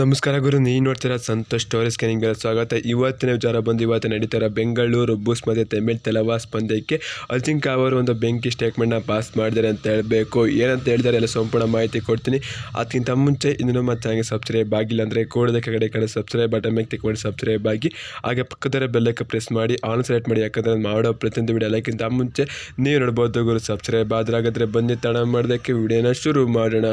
ನಮಸ್ಕಾರ ಗುರು ನೀವು ನೋಡ್ತೀರಾ ಸಂತೋಷ್ ಸ್ಟೋರಿ ಸ್ಕ್ಯಾನಿಂಗ್ ಸ್ವಾಗತ. ಇವತ್ತಿನ ವಿಚಾರ ಬಂದು ಇವತ್ತು ನಡೀತಾರ ಬೆಂಗಳೂರು ಬೂಸ್ ಮತ್ತು ತಮಿಳ್ ತೆಲವಾಸ್ ಪಂದ್ಯಕ್ಕೆ ಅಜಿಂಕ ಅವರು ಒಂದು ಬೆಂಕಿ ಸ್ಟೇಟ್ಮೆಂಟ್ನ ಪಾಸ್ ಮಾಡಿದ್ದಾರೆ ಅಂತ ಹೇಳಬೇಕು. ಏನಂತ ಹೇಳಿದ್ದಾರೆ ಎಲ್ಲ ಸಂಪೂರ್ಣ ಮಾಹಿತಿ ಕೊಡ್ತೀನಿ. ಅದಕ್ಕಿಂತ ಮುಂಚೆ ಇನ್ನು ನಮ್ಮ ಚಾನಲ್ಗೆ ಸಬ್ಸ್ಕ್ರೈಬ್ ಆಗಿಲ್ಲ ಅಂದರೆ ಕೋಡದ ಕಡೆ ಕಡೆ ಸಬ್ಸ್ಕ್ರೈಬ್ ಬಟನ್ ಮೇಲೆ ತಿಕ್ಕೊಂಡು ಸಬ್ಸ್ಕ್ರೈಬ್ ಆಗಿ. ಹಾಗೆ ಪಕ್ಕದರ ಬೆಲ್ಲಕ್ಕೆ ಪ್ರೆಸ್ ಮಾಡಿ ಆನ್ ಸೆಲೆಕ್ಟ್ ಮಾಡಿ. ಯಾಕಂದರೆ ಮಾಡೋ ಪ್ರತಿಯೊಂದು ವಿಡಿಯೋ ಎಲ್ಲಕ್ಕಿಂತ ಮುಂಚೆ ನೀವು ನೋಡ್ಬೋದು ಗುರು ಸಬ್ಸ್ಕ್ರೈಬ್ ಆದರೆ ಹಾಗಾದರೆ ಬನ್ನಿ ತಡ ಮಾಡೋದಕ್ಕೆ ವಿಡಿಯೋನ ಶುರು ಮಾಡೋಣ.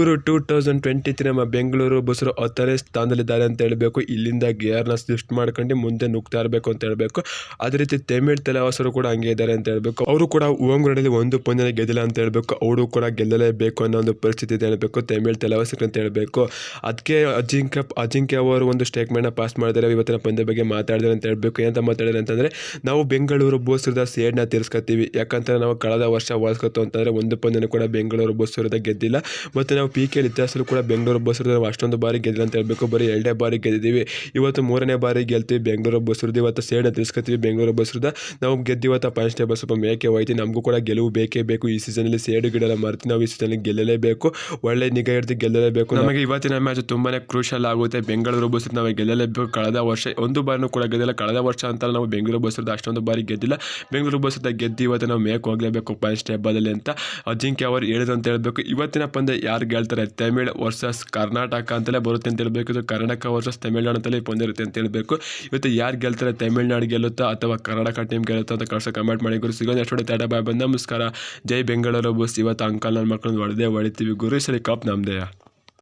ಗುರು ಟೂ ತೌಸಂಡ್ ಟ್ವೆಂಟಿ ತ್ರೀ ನಮ್ಮ ಬೆಂಗಳೂರು ಬಸ್ರು ಹತ್ತನೇ ಸ್ಥಾನದಲ್ಲಿದ್ದಾರೆ ಅಂತ ಹೇಳಬೇಕು. ಇಲ್ಲಿಂದ ಗೇರ್ನ ಶಿಫ್ಟ್ ಮಾಡ್ಕೊಂಡು ಮುಂದೆ ನುಗ್ತಾ ಇರಬೇಕು ಅಂತ ಹೇಳಬೇಕು. ಅದೇ ರೀತಿ ತಮಿಳ್ ತೆಲವಾಸರು ಕೂಡ ಹಂಗೆ ಇದ್ದಾರೆ ಅಂತ ಹೇಳಬೇಕು. ಅವರು ಕೂಡ ಓಮ್ ಒಂದು ಪಂದ್ಯನ ಗೆದ್ದಿಲ್ಲ ಅಂತ ಹೇಳಬೇಕು. ಅವರು ಕೂಡ ಗೆಲ್ಲಲೇಬೇಕು ಅನ್ನೋ ಒಂದು ಪರಿಸ್ಥಿತಿ ಇದೆ ಹೇಳಬೇಕು. ತಮಿಳ್ ತೆಲವಾಸರು ಅಂತ ಹೇಳಬೇಕು. ಅದಕ್ಕೆ ಅಜಿಂಕ್ಯ ಅಜಿಂಕ್ಯ ಅವರು ಒಂದು ಸ್ಟೇಟ್ಮೆಂಟ್ನ ಪಾಸ್ ಮಾಡಿದ್ದಾರೆ. ಇವತ್ತಿನ ಪಂದ್ಯ ಬಗ್ಗೆ ಮಾತಾಡಿದ್ದಾರೆ ಅಂತ ಹೇಳಬೇಕು. ಏನಂತ ಮಾತಾಡಿದ್ರೆ ಅಂತಂದರೆ, ನಾವು ಬೆಂಗಳೂರು ಬೋಸರದ ಸೇಡ್ನ ತೀರಿಸ್ಕೊತೀವಿ ಯಾಕಂತಂದ್ರೆ ನಾವು ಕಳೆದ ವರ್ಷ ಹೋಲ್ಸ್ಕೊತು ಅಂತಂದರೆ ಒಂದು ಪಂದ್ಯನೂ ಕೂಡ ಬೆಂಗಳೂರು ಬೋಸರದ ಗೆದ್ದಿಲ್ಲ. ಮತ್ತು ನಾವು ಪಿ ಕೆ ಇತಿಹಾಸದಲ್ಲೂ ಕೂಡ ಬೆಂಗಳೂರು ಬೋಸರದ ಅಷ್ಟೊಂದು ಬಾರಿ ಗೆದ್ದಿಲ್ಲ ಅಂತ ಹೇಳಬೇಕು. ಬರೀ ಎರಡೇ ಬಾರಿ ಗೆದ್ದಿದ್ದೀವಿ. ಇವತ್ತು ಮೂರನೇ ಬಾರಿ ಗೆಲ್ತೀವಿ. ಬೆಂಗಳೂರು ಬಸ್ರದ್ದು ಇವತ್ತು ಸೇಡ್ನ ತಿಳಿಸ್ಕೊತೀವಿ. ಬೆಂಗಳೂರು ಬಸ್ರದ ನಾವು ಗೆದ್ದಿವತ್ತ ಟೇಬಲ್ ಸ್ವಲ್ಪ ಮೇಕೆ ಹೋಯ್ತು ನಮಗೂ ಕೂಡ ಗೆಲುವು ಬೇಕೇ ಬೇಕು. ಈ ಸೀಸನಲ್ಲಿ ಸೇಡು ಗಿಡಲ್ಲ ಮರೆತು ನಾವು ಈ ಸೀಸನಲ್ಲಿ ಗೆಲ್ಲಲೇಬೇಕು. ಒಳ್ಳೆ ನಿಗಾ ಹಿಡಿದು ಗೆಲ್ಲಲೇಬೇಕು. ನಮಗೆ ಇವತ್ತಿನ ಮ್ಯಾಚ್ ತುಂಬಾ ಕ್ರೂಷಲ್ ಆಗುತ್ತೆ. ಬೆಂಗಳೂರು ಬಸ್ ನಾವು ಗೆಲ್ಲಲೇಬೇಕು. ಕಳೆದ ವರ್ಷ ಒಂದು ಬಾರಿನೂ ಕೂಡ ಗೆದ್ದಿಲ್ಲ. ಕಳೆದ ವರ್ಷ ಅಂತ ನಾವು ಬೆಂಗಳೂರು ಬಸ್ರದ್ದು ಅಷ್ಟೊಂದು ಬಾರಿ ಗೆದ್ದಿಲ್ಲ. ಬೆಂಗಳೂರು ಬಸ್ರದ ಗೆದ್ದು ಇವತ್ತು ನಾವು ಮೇಕ್ ಹೋಗಲೇಬೇಕು ಕಾನ್ಸ್ಟೇಬಲ್ ಅಂತ ಅಜಿಂಕ್ಯ ಅವರು ಹೇಳಿದ್ರು ಅಂತ ಹೇಳಬೇಕು. ಇವತ್ತಿನ ಪಂದ್ಯ ಯಾರು ಗೆಲ್ತಾರೆ? ತಮಿಳ್ ವರ್ಸಸ್ ಕರ್ನಾಟಕ ಅಂತಲೇ ಬರುತ್ತೆ. ಅಂತ ಹೇಳಬೇಕು. ಇದು ಕರ್ನಾಟಕ ವರ್ಸಸ್ ತಮಿಳ್ನಾಡು ಅಂತಲೇ ಬಂದಿರುತ್ತೆ ಅಂತ ಹೇಳಬೇಕು. ಇವತ್ತು ಯಾರು ಗೆಲ್ತಾರೆ, ತಮಿಳ್ನಾಡು ಗೆಲ್ಲುತ್ತಾ ಅಥವಾ ಕರ್ನಾಟಕ ಟೀಮ್ ಗೆಲ್ಲುತ್ತಾ ಅಂತ ಕಳ್ಸೋ ಕಮೆಂಟ್ ಮಾಡಿ. ಗುರು, ಸಿಗೋದು ಎಷ್ಟು ತಡ ಬಾಯ್ ಬಂದ. ನಮಸ್ಕಾರ. ಜೈ ಬೆಂಗಳೂರು, ಬಸ್. ಇವತ್ತು ಅಂಕಲ್ ನನ್ನ ಮಕ್ಕಳನ್ನ ಹೊಡೆದೇ ಹೊಡಿತೀವಿ. ಗುರು ಸರಿ ಕಪ್ ನಮ್ಮದೇ